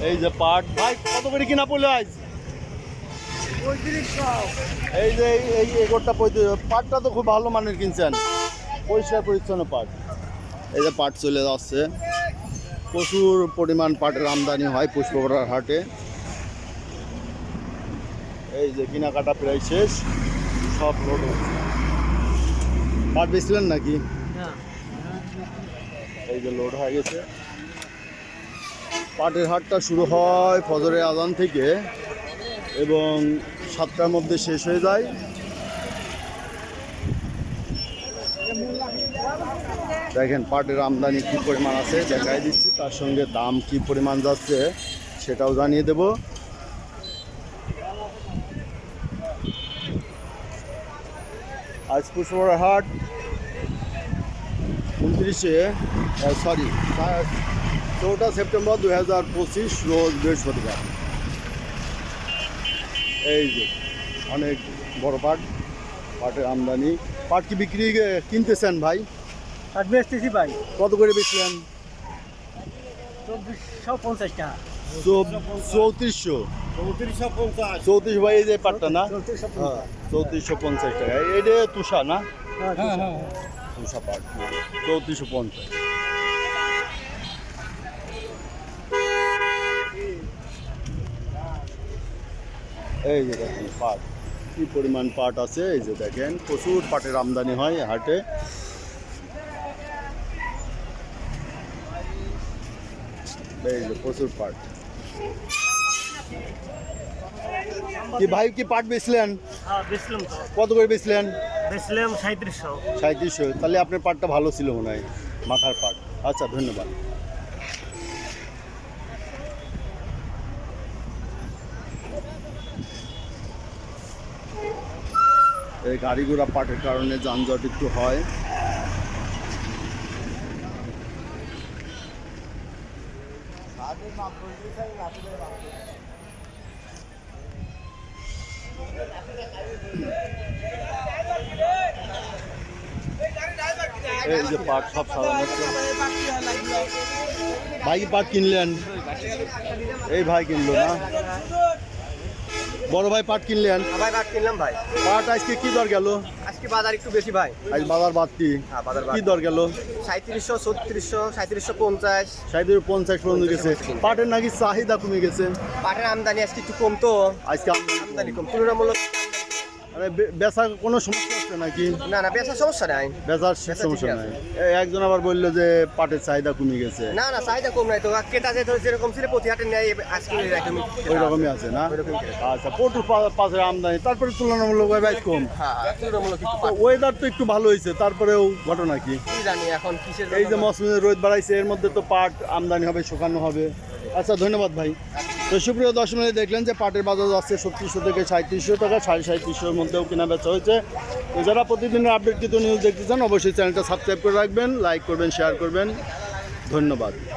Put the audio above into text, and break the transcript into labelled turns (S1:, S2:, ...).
S1: এই যে পাট। ভাই কত করে কিনা পড়ল আজ? এই যে এই- এগোরটা পঁয়ত্রিশ পাটটা তো খুব ভালো মানের কিনছেন। পরিষ্কার পরিচ্ছন্ন পাট। এই যে পাট চলে যাচ্ছে। প্রচুর পরিমাণ পাটের আমদানি হয় পুষ্পবরার হাটে। এই যে কেনাকাটা প্রায় শেষ। সব লোড হচ্ছে। পাট বেচলেন নাকি? এই যে লোড হয়ে গেছে। পাটের হাটটা শুরু হয় ফজরের আজান থেকে এবং সাতটার মধ্যে শেষ হয়ে যায়। দেখেন পাটের আমদানি কী পরিমাণ আছে, দেখাই দিচ্ছি, তার সঙ্গে দাম কী পরিমাণ যাচ্ছে সেটাও জানিয়ে দেব। আজ পুষ্পর হাট উনত্রিশে সরি চৌঠা সেপ্টেম্বর দু হাজার পঁচিশ রোজ বৃহস্পতিবার। এই যে অনেক বড় পাট পাটের আমদানি। পাট কি বিক্রি কিনতেছেন ভাই?
S2: আর বেচতেছি ভাই।
S1: কত করে বেচলেন?
S2: চব্বিশশো পঞ্চাশ টাকা।
S1: চৌত্রিশশো। চৌত্রিশ ভাই এই যে পাটটা না?
S2: চৌত্রিশশো
S1: হ্যাঁ চৌত্রিশশো পঞ্চাশ টাকা। এটা তুষা না?
S2: হ্যাঁ হ্যাঁ
S1: তুষা পাট চৌত্রিশশো পঞ্চাশ। এই যে দেখেন পাট, কি পরিমাণ পাট আছে, এই যে দেখেন, প্রচুর পাটের আমদানি হয় হাটে। এই যে প্রচুর পাট। কি ভাই কি পাট বেচলেন?
S2: হ্যাঁ
S1: কত করে বেচলেন?
S2: বেচলাম সাঁত্রিশশো
S1: সাঁত্রিশশো তাহলে আপনার পাটটা ভালো ছিল মনে হয় মাথার পাট। আচ্ছা ধন্যবাদ। এই গাড়ি ঘোড়া পাটের কারণে যানজট একটু হয়। এই যে পাট সব সাজানো হচ্ছে। ভাই পাট কিনলেন? এই ভাই কিনলো না। বড় ভাই পাট কিনলেন?
S2: ভাই বাদ কিনলাম ভাই।
S1: পাট আজকে কি দর গেল?
S2: আজকে বাজার একটু বেশি ভাই।
S1: আজ বাজার বাড়তি
S2: হ্যাঁ বাজার
S1: কি দর গেল?
S2: সাঁত্রিশশো ছত্রিশশো সাঁত্রিশশো পঞ্চাশ।
S1: সাইদের পঞ্চাশ পর্যন্ত গেছে। পাটের নাকি চাহিদা কমে গেছে?
S2: পাটের আমদানি আজকে একটু কম তো
S1: আজকে আমদানি। কম।
S2: তুলনামূলক
S1: বেচার কোনো সমস্যা হচ্ছে নাকি?
S2: না না বেচার সমস্যা নাই।
S1: বেচার
S2: বেচা
S1: সমস্যা নাই। একজন আবার বলল যে পাটের চাহিদা কমে গেছে।
S2: না না চাহিদা কম নাই তো। কেটা যে যেরকম ছিল প্রতি হাটে নেয় আজকে
S1: ওই রকমই আছে না? আচ্ছা প্রচুর পাশের আমদানি। তারপরে তুলনামূলক বাইক কম।
S2: হ্যাঁ তুলনামূলক একটু
S1: তো ওয়েদার তো একটু ভালো হয়েছে তারপরেও ঘটনা কি?
S2: জানি এখন কিসের
S1: এই যে মৌসুমে রোদ বাড়াইছে এর মধ্যে তো পাট আমদানি হবে শুকানো হবে। আচ্ছা ধন্যবাদ ভাই। তো সুপ্রিয় দশ মিনিট দেখলেন যে পাটের বাজার যাচ্ছে ছত্রিশশো থেকে সাঁত্রিশশো টাকা, সাড়ে সাঁত্রিশশোর মধ্যেও কেনা বেচা হয়েছে। তো যারা প্রতিদিনের আপডেটকৃত নিউজ দেখতে চান, অবশ্যই চ্যানেলটা সাবস্ক্রাইব করে রাখবেন লাইক করবেন শেয়ার করবেন। ধন্যবাদ।